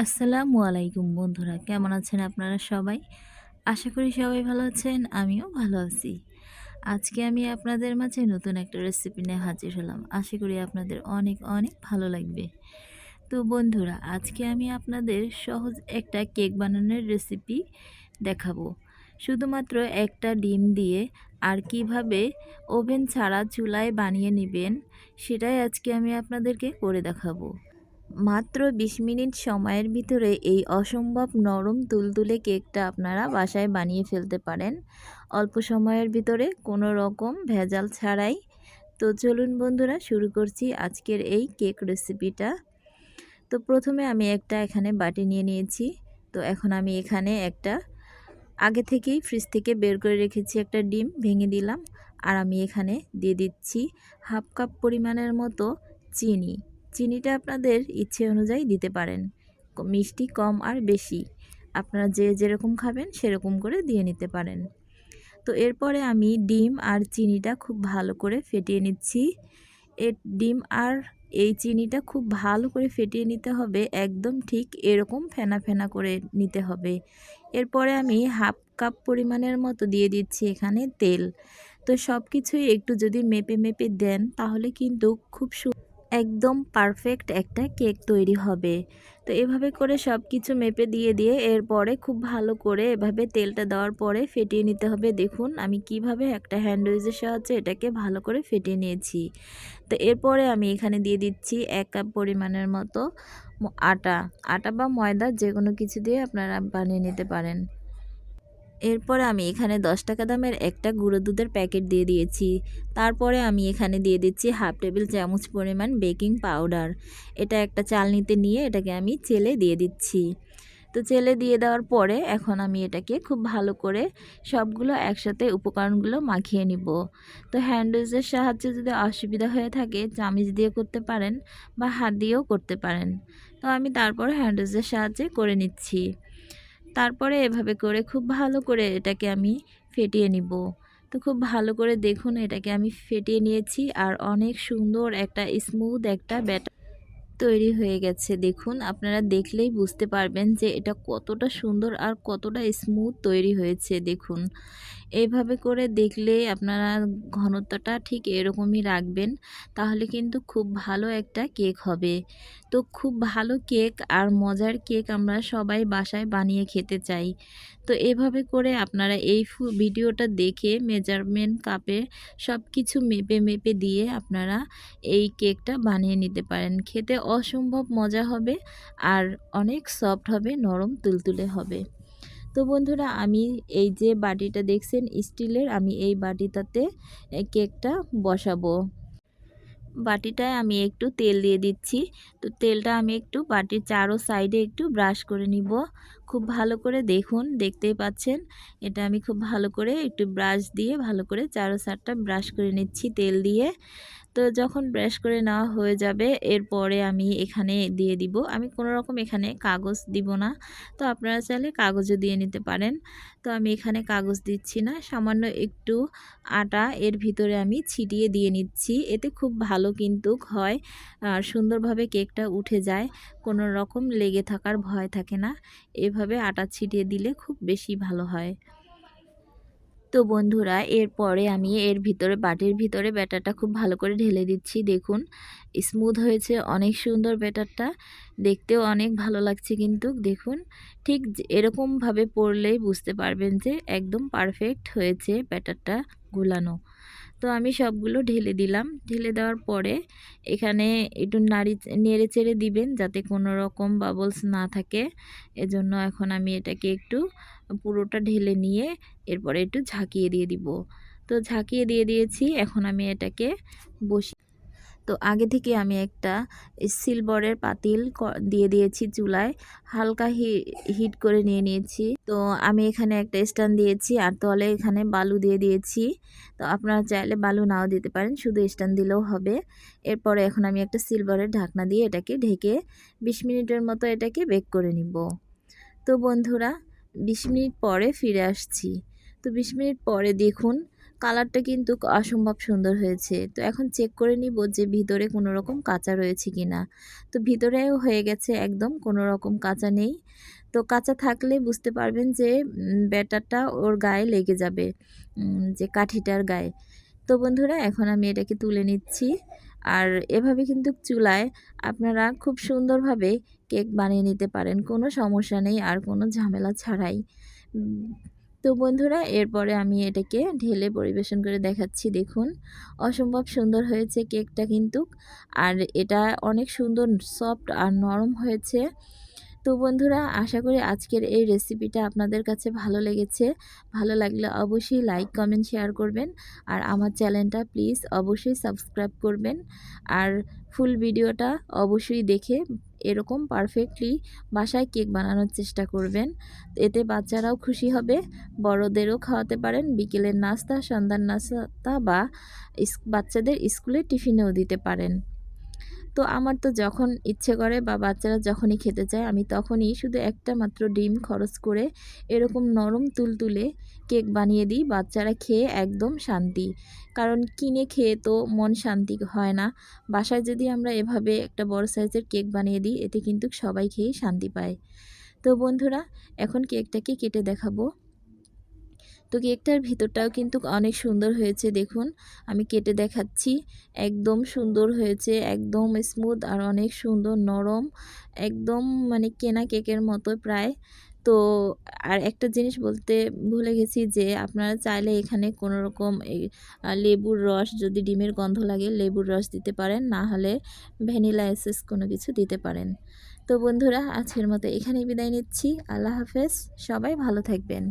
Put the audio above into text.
আসসালামু আলাইকুম বন্ধুরা, কেমন আছেন আপনারা সবাই? আশা করি সবাই ভালো আছেন, আমিও ভালো আছি। আজকে আমি আপনাদের মাঝে নতুন একটা রেসিপি নিয়ে হাজির হলাম। আশা করি আপনাদের অনেক অনেক ভালো লাগবে। তো বন্ধুরা, আজকে আমি আপনাদের সহজ একটা কেক বানানোর রেসিপি দেখাবো। শুধুমাত্র একটা ডিম দিয়ে আর কীভাবে ওভেন ছাড়া চুলায় বানিয়ে নেবেন, সেটাই আজকে আমি আপনাদেরকে করে দেখাবো। মাত্র ২০ মিনিট সময়ের ভিতরে এই অসম্ভব নরম তুলতুলে কেকটা আপনারা বাসায় বানিয়ে ফেলতে পারেন। অল্প সময়ের ভিতরে কোনো রকম ভেজাল ছাড়াই। তো চলুন বন্ধুরা, শুরু করছি আজকের এই কেক রেসিপিটা। তো প্রথমে আমি একটা এখানে বাটি নিয়ে নিয়েছি। তো এখন আমি এখানে একটা, আগে থেকেই ফ্রিজ থেকে বের করে রেখেছি একটা ডিম ভেঙে দিলাম। আর আমি এখানে দিয়ে দিচ্ছি হাফ কাপ পরিমাণের মতো চিনি। চিনিটা আপনাদের ইচ্ছে অনুযায়ী দিতে পারেন। মিষ্টি কম আর বেশি। আপনারা যে যেরকম খাবেন সেরকম করে দিয়ে নিতে পারেন। তো এরপরে আমি ডিম আর চিনিটা খুব ভালো করে ফেটিয়ে নিচ্ছি। এ ডিম আর এই চিনিটা খুব ভালো করে ফেটিয়ে নিতে হবে। একদম ঠিক এরকম ফেনা ফেনা করে নিতে হবে। এরপরে আমি হাফ কাপ পরিমাণের মতো দিয়ে দিচ্ছি এখানে তেল। তো সব কিছুই একটু যদি মেপে মেপে দেন তাহলে কিন্তু খুব একদম পারফেক্ট একটা কেক তৈরি হবে। তো এভাবে করে সব কিছু মেপে দিয়ে দিয়ে এরপরে খুব ভালো করে এভাবে তেলটা দেওয়ার পরে ফেটিয়ে নিতে হবে। দেখুন আমি কীভাবে একটা হ্যান্ডউইচের সাহায্যে এটাকে ভালো করে ফেটিয়ে নিয়েছি। তো এরপরে আমি এখানে দিয়ে দিচ্ছি এক কাপ পরিমাণের মতো আটা। আটা বা ময়দা যে কোনো কিছু দিয়ে আপনারা বানিয়ে নিতে পারেন। এরপরে আমি এখানে দশ টাকা দামের একটা গুঁড়ো দুধের প্যাকেট দিয়ে দিয়েছি। তারপরে আমি এখানে দিয়ে দিচ্ছি হাফ টেবিল চামচ পরিমাণ বেকিং পাউডার। এটা একটা চালনিতে নিয়ে এটাকে আমি চেলে দিয়ে দিচ্ছি। তো চেলে দিয়ে দেওয়ার পরে এখন আমি এটাকে খুব ভালো করে সবগুলো একসাথে উপকরণগুলো মাখিয়ে নিব। তো হ্যান্ডউইচের সাহায্যে যদি অসুবিধা হয়ে থাকে, চামিচ দিয়ে করতে পারেন বা হাত দিয়েও করতে পারেন। তো আমি তারপর হ্যান্ডউইচের সাহায্যে করে নিচ্ছি। তারপরে এভাবে করে খুব ভালো করে এটাকে আমি ফেটিয়ে নিব। তো খুব ভালো করে দেখুন এটাকে আমি ফেটিয়ে নিয়েছি আর অনেক সুন্দর একটা স্মুথ একটা ব্যাটার। তৈরি হয়ে গেছে। দেখুন, আপনারা দেখলেই বুঝতে পারবেন যে এটা কতটা সুন্দর আর কতটা স্মুথ তৈরি হয়েছে, দেখুন। এইভাবে করে দেখলে আপনারা ঘনত্বটা ঠিক এরকমই রাখবেন, তাহলে কিন্তু খুব ভালো একটা কেক হবে। তো খুব ভালো কেক আর মজার কেক আমরা সবাই বাসায় বানিয়ে খেতে চাই। তো এভাবে করে আপনারা এই ভিডিওটা দেখে মেজারমেন্ট কাপে সব কিছু মেপে মেপে দিয়ে আপনারা এই কেকটা বানিয়ে নিতে পারেন। খেতে অসম্ভব মজা হবে আর অনেক সফট হবে, নরম তুলতুলে হবে। তো বন্ধুরা, আমি এই যে বাটিটা দেখছেন স্টিলের, আমি এই বাটিটাতে কেকটা বসাবো। বাটিটায় আমি একটু তেল দিয়ে দিচ্ছি। তো তেলটা আমি একটু বাটির চারো সাইডে একটু ব্রাশ করে নিব। খুব ভালো করে দেখুন, দেখতেই পাচ্ছেন। এটা আমি খুব ভালো করে একটু ব্রাশ দিয়ে ভালো করে চারো সারটা ব্রাশ করে নিচ্ছি তেল দিয়ে। তো যখন ব্রাশ করে নেওয়া হয়ে যাবে, এরপরে আমি এখানে দিয়ে দিব। আমি কোনো রকম এখানে কাগজ দিব না। তো আপনারা চাইলে কাগজও দিয়ে নিতে পারেন। তো আমি এখানে কাগজ দিচ্ছি না, সামান্য একটু আটা এর ভিতরে আমি ছিটিয়ে দিয়ে নিচ্ছি। এতে খুব ভালো কিন্তু হয়, আর সুন্দরভাবে কেকটা উঠে যায়। কোনো রকম লেগে থাকার ভয় থাকে না। এভাবে আটা ছিটিয়ে দিলে খুব বেশি ভালো হয়। তো বন্ধুরা, এরপরে আমি এর ভিতরে, বাটির ভিতরে ব্যাটারটা খুব ভালো করে ঢেলে দিচ্ছি। দেখুন স্মুথ হয়েছে, অনেক সুন্দর ব্যাটারটা। দেখতেও অনেক ভালো লাগছে কিন্তু, দেখুন, ঠিক এরকমভাবে পড়লেই বুঝতে পারবেন যে, একদম পারফেক্ট হয়েছে ব্যাটারটা গুলানো। তো আমি সবগুলো ঢেলে দিলাম। ঢেলে দেওয়ার পরে এখানে একটু নাড়ি, নেড়ে চেড়ে দিবেন যাতে কোনো রকম বাবলস না থাকে। এজন্য এখন আমি এটাকে একটু পুরোটা ঢেলে নিয়ে এরপরে একটু ঝাঁকিয়ে দিয়ে দিব। তো ঝাঁকিয়ে দিয়ে দিয়েছি, এখন আমি এটাকে বসি তো আগে থেকে আমি একটা সিলভারের পাতিল দিয়ে দিয়েছি চুলায়। হালকা হিট করে নিয়ে নিয়েছি। তো আমি এখানে একটা স্ট্যান্ড দিয়েছি আর তলে এখানে বালু দিয়ে দিয়েছি। তো আপনারা চাইলে বালু নাও দিতে পারেন, শুধু স্ট্যান্ড দিলেও হবে। এরপরে এখন আমি একটা সিলভারের ঢাকনা দিয়ে এটাকে ঢেকে বিশ মিনিটের মতো এটাকে বেক করে নিব। তো বন্ধুরা, বিশ মিনিট পরে ফিরে আসছি। তো বিশ মিনিট পরে দেখুন কালারটা কিন্তু অসম্ভব সুন্দর হয়েছে। তো এখন চেক করে নিব যে ভিতরে কোনো রকম কাঁচা রয়েছে কি না তো ভিতরেও হয়ে গেছে একদম কোনো রকম কাঁচা নেই। তো কাঁচা থাকলে বুঝতে পারবেন যে ব্যাটারটা ওর গায়ে লেগে যাবে যে কাঠিটার গায়ে। তো বন্ধুরা, এখন আমি এটাকে তুলে নিচ্ছি। আর এভাবে কিন্তু চুলায় আপনারা খুব সুন্দরভাবে কেক বানিয়ে নিতে পারেন। কোনো সমস্যা নেই, আর কোনো ঝামেলা ছাড়াই। তো বন্ধুরা, এরপরে আমি এটাকে ঢেলে পরিবেশন করে দেখাচ্ছি। দেখুন, অসম্ভব সুন্দর হয়েছে কেকটা কিন্তু। আর এটা অনেক সুন্দর, সফট আর নরম হয়েছে। তো বন্ধুরা, আশা করি আজকের এই রেসিপিটা আপনাদের কাছে ভালো লেগেছে। ভালো লাগলে অবশ্যই লাইক, কমেন্ট, শেয়ার করবেন। আর আমার চ্যানেলটা প্লিজ অবশ্যই সাবস্ক্রাইব করবেন। আর ফুল ভিডিওটা অবশ্যই দেখে এরকম পারফেক্টলি বাসায় কেক বানানোর চেষ্টা করবেন। এতে বাচ্চারাও খুশি হবে, বড়দেরও খাওয়াতে পারেন, বিকেলের নাস্তা, সন্ধ্যার নাস্তা বা বাচ্চাদের স্কুলে টিফিনেও দিতে পারেন। তো আমার তো যখন ইচ্ছে করে বা বাচ্চারা যখনই খেতে চায়, আমি তখনই শুধু একটা মাত্র ডিম খরচ করে এরকম নরম তুলতুলে কেক বানিয়ে দিই, বাচ্চারা খেয়ে একদম শান্তি। কারণ কিনে খেয়ে তো মন শান্তি হয় না। বাসায় যদি আমরা এভাবে একটা বড় সাইজের কেক বানিয়ে দিই, এতে কিন্তু সবাই খেয়েই শান্তি পায়। তো বন্ধুরা, এখন কেকটাকে কেটে দেখাবো। তো কেকটার ভিতরটাও কিন্তু অনেক সুন্দর হয়েছে, দেখুন। আমি কেটে দেখাচ্ছি। একদম সুন্দর হয়েছে, একদম স্মুথ আর অনেক সুন্দর, নরম, একদম মানে কেনা কেকের মতো প্রায়। তো আর একটা জিনিস বলতে ভুলে গেছি যে, আপনারা চাইলে এখানে কোনো রকম লেবুর রস যদি ডিমের গন্ধ লাগে, লেবুর রস দিতে পারেন, না হলে ভ্যানিলা এসেস কোনো কিছু দিতে পারেন। তো বন্ধুরা, আজকের মতো এখানেই বিদায় নিচ্ছি। আল্লাহ হাফেজ। সবাই ভালো থাকবেন।